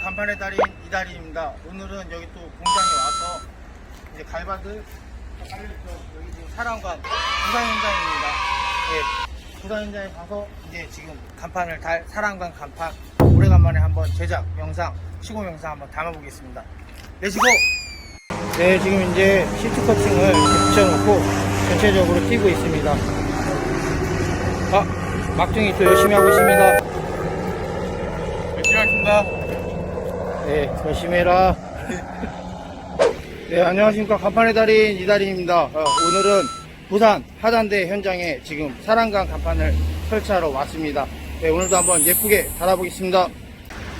간판의 달인 이달인입니다. 오늘은 여기 또 공장에 와서 이제 깔려있죠. 여기 지금 사랑관 부산 현장입니다. 네, 부산 현장에 가서 이제 지금 간판을 달 사랑관 간판 오래간만에 한번 제작 영상 시공 영상 한번 담아보겠습니다. 레츠고! 네 지금 이제 시트 커팅을 붙여놓고 전체적으로 띄고 있습니다. 아 막둥이 또 열심히 하고 있습니다. 열심히 하겠습니다. 네, 열심히 해라. 네, 안녕하십니까. 간판의 달인 이달인입니다. 어, 오늘은 부산 하단대 현장에 지금 사랑강 간판을 설치하러 왔습니다. 네, 오늘도 한번 예쁘게 달아보겠습니다.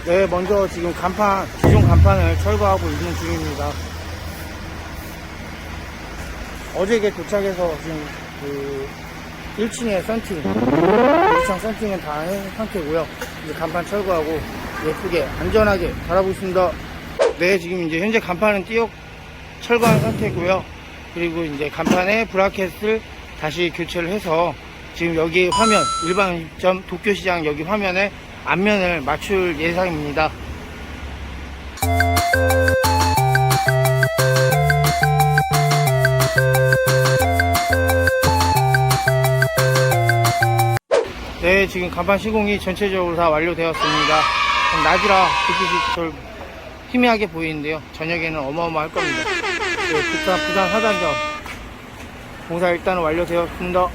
네, 먼저 지금 간판, 기존 간판을 철거하고 있는 중입니다. 어제게 도착해서 지금 그 1층에 썬팅, 1층 썬팅은 다 한 상태고요. 이제 간판 철거하고 예쁘게 안전하게 달아보겠습니다. 네, 지금 이제 현재 간판은 띄어 철거한 상태고요. 그리고 이제 간판에 브라켓을 다시 교체를 해서 지금 여기 화면 일반점 도쿄시장 여기 화면에 앞면을 맞출 예상입니다. 네, 지금 간판 시공이 전체적으로 다 완료되었습니다. 좀 낮이라 불빛이 덜 희미하게 보이는데요. 저녁에는 어마어마할 겁니다. 네, 부산, 부산 하단점 공사 일단은 완료되었습니다.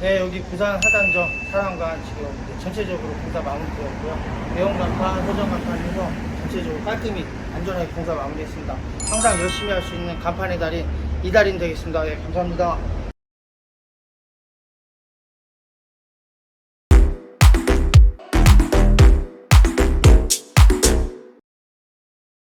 네, 여기 부산 하단점 사랑관 지금 전체적으로 공사 마무리되었고요. 대형 간판, 소정 간판 해서 전체적으로 깔끔히 안전하게 공사 마무리했습니다. 항상 열심히 할 수 있는 간판의 달인 이달인 되겠습니다. 네, 감사합니다.